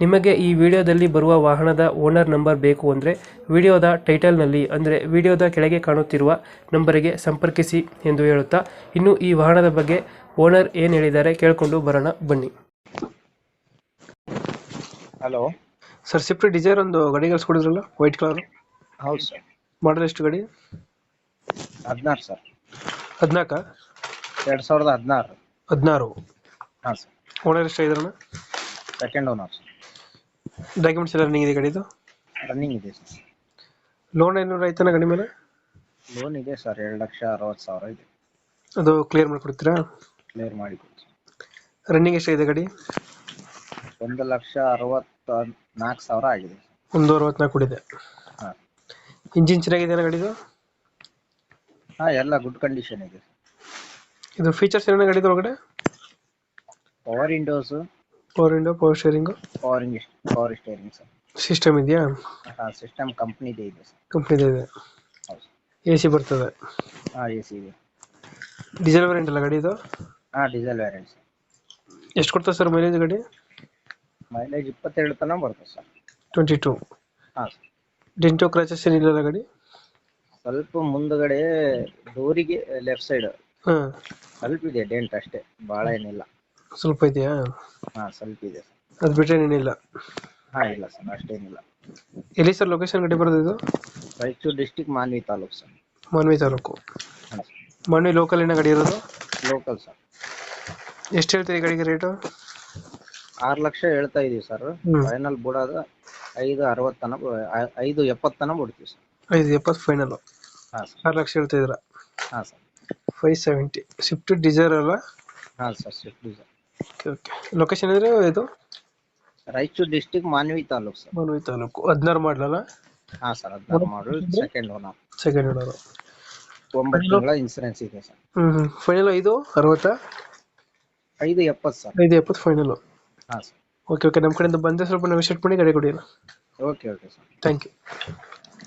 ನಿಮಗೆ ಈ ವಿಡಿಯೋದಲ್ಲಿ ಬರುವ ವಾಹನದ ಓನರ್ ನಂಬರ್ ಬೇಕು ಅಂದರೆ ವಿಡಿಯೋದ ಟೈಟಲ್ನಲ್ಲಿ ಅಂದರೆ ವಿಡಿಯೋದ ಕೆಳಗೆ ಕಾಣುತ್ತಿರುವ ನಂಬರಿಗೆ ಸಂಪರ್ಕಿಸಿ ಎಂದು ಹೇಳುತ್ತಾ ಇನ್ನು ಈ ವಾಹನದ ಬಗ್ಗೆ ಓನರ್ ಏನು ಹೇಳಿದ್ದಾರೆ ಕೇಳಿಕೊಂಡು ಬರೋಣ ಬನ್ನಿ. ಹಲೋ. ಸರ್ ಸಿಫ್ಟ್ ಡಿಸೈರ್ ಒಂದು ಗಾಡಿ ಕಳಿಸ್ಕೊಡಿದ್ರಲ್ಲ ವೈಟ್ ಕಲರ್ ಹೌದು ಸರ್. ಮಾಡಲ್ ಎಷ್ಟು ಗಡಿ? ಹದಿನಾರು ಸರ್. ಹದಿನಾಲ್ಕ? ಎರಡು ಸಾವಿರದ ಹದಿನಾರು. ಹದಿನಾರು. ಹಾಂ ಸರ್. ಓನರ್ ಎಷ್ಟು ಇದ್ರಣ ಸೆಕೆಂಡ್ ಓನರ್ ಸರ್. ಡಾಕ್ಯುಮೆಂಟ್ಸ್ ಎಲ್ಲ ರನ್ನಿಂಗ್ ಇದೆ ಗಾಡಿದು ರನ್ನಿಂಗ್ ಇದೆ ಸರ್. ಲೋನ್ ಏನು ರೈತನ ಗಾಡಿ ಮೇಲೆ? ಲೋನ್ ಇದೆ ಸರ್ ಎರಡು ಲಕ್ಷ ಅರವತ್ತು ಸಾವಿರ ಇದೆ. ಅದು ಕ್ಲಿಯರ್ ಮಾಡಿಕೊಡ್ತೀರಾ? ಕ್ಲಿಯರ್ ಮಾಡಿ ಕೊಡಿ ರನ್ನಿಂಗ್ ಎಷ್ಟಿದೆ ಗಾಡಿ? ಒಂದು ಲಕ್ಷ ಅರವತ್ತ ನಾಲ್ಕು ಸಾವಿರ ಆಗಿದೆ ಒಂದು ಅರವತ್ನಾಲ್ಕು ಕೊಡಿದೆ ಹಾಂ. ಇಂಜಿನ್ ಚೆನ್ನಾಗಿದೆ ಗಾಡಿದು ಹಾಂ ಎಲ್ಲ ಗುಡ್ ಕಂಡೀಷನ್ ಇದೆ ಇದು ಫೀಚರ್ಸ್ ಏನೇನು ಗಾಡಿದು ಒಳಗಡೆ? Power windows power window power steering power ಇಂಗ್ power steering sir system ಇದೆಯಾ? ಹಾಂ ಸಿಸ್ಟಮ್ ಕಂಪ್ನಿದೇ ಇದೆ ಸರ್ ಕಂಪ್ನಿದು ಇದೆ. ಹೌದು. ಎ ಸಿ ಬರ್ತದೆ. ಹಾಂ ಎ ಸಿ ಇದೆ. ಡೀಸೆಲ್ ವೇರಿಯಂಟ್ ಅಲ್ಲ ಗಾಡಿ ಇದು? ಹಾಂ ಡೀಸೆಲ್ ವೇರಿಯಂಟ್ ಸರ್ ಎಷ್ಟು ಕೊಡ್ತದೆ ಸರ್ ಮೈಲೇಜ್ ಗಾಡಿ? ಮೈಲೇಜ್ ಇಪ್ಪತ್ತೆರಡು ತನಕ ಬರ್ತದೆ ಸರ್ ಟ್ವೆಂಟಿ ಟು ಹಾಂ ಸರ್ ಡೆಂಟೋ ಕ್ರಾಚಸ್ ಏನಿಲ್ಲ ಗಾಡಿ? ಸ್ವಲ್ಪ ಮುಂದಗಡೆ ಡೋರಿಗೆ ಲೆಫ್ಟ್ ಸೈಡ್ ಹಾಂ. ಸ್ವಲ್ಪ ಇದೆ ಡೆಂಟ್ ಅಷ್ಟೇ. ಭಾಳ ಏನಿಲ್ಲ. ಸ್ವಲ್ಪ ಇದೆಯಾ ಹಾ ಸ್ವಲ್ಪ ಇದೆ ಅದ್ ಬಿಟ್ಟರೆ ಏನಿಲ್ಲ ಹಾ ಇಲ್ಲ ಸರ್ ಅಷ್ಟೇನಿಲ್ಲ. ಎಲ್ಲಿ ಸರ್ ಲೊಕೇಶನ್ ಗಾಡಿ ಬರೋದು ಇದು? Raichur district Manvi taluk sir. Manvi taluk. ಹಾಂ ಮಾನ್ವಿ ಲೋಕಲ್ ಏನ ಗಾಡಿ ಇರೋದು? Local sir. ಎಷ್ಟು ಹೇಳ್ತೀರಿ ಗಾಡಿಗೆ ರೇಟು ಆರು ಲಕ್ಷ ಹೇಳ್ತಾ ಇದೀವಿ ಸರ್. ಹ್ಮ್. ಫೈನಲ್ ಬಿಡೋದು ಐದು ಅರವತ್ತು ತನಕ ಐ- ಐದು ಎಪ್ಪತ್ತು ತನಕ ಬಿಡ್ತೀವಿ ಸರ್. ಐದು ಎಪ್ಪತ್ತು ಫೈನಲ್ ಹಾಂ ಸರ್. ಆರು ಲಕ್ಷ ಹೇಳ್ತಿದ್ರ ಹಾ sir. Five seventy Swift Dzire ಅಲ್ಲ ಹಾಂ ಸರ್ ಶಿಫ್ಟ್ ಓಕೆ ಲೊಕೇಶನ್ ಇದ್ರೆ ಇದು? Raichur district Manvi taluk sir. Manvi taluk. ಹದಿನಾರು ಮಾಡಲಲ್ಲ? ಹಾ ಸರ್ ಹದಿನಾರು model. Second owner second owner ಒಂಬತ್ತು ತಿಂಗಳ ಇನ್ಸೂರೆನ್ಸ್ ಇದೆ ಸರ್. ಹ್ಞೂ ಫೈನಲ್ ಐದು ಅರವತ್ತ? ಐದು ಎಪ್ಪತ್ತು ಸರ್. ಐದು ಎಪ್ಪತ್ತು ಫೈನಲ್ ಹಾಂ ಸರ್. ಓಕೆ ಓಕೆ ನಮ್ಮ ಕಡೆಯಿಂದ ಬಂದರೆ ಸ್ವಲ್ಪ ನಾವು ನೆಗೋಷಿಯೇಟ್ ಮಾಡಿ ಗಾಡಿ ಕೊಡಿ okay okay sir. Thank you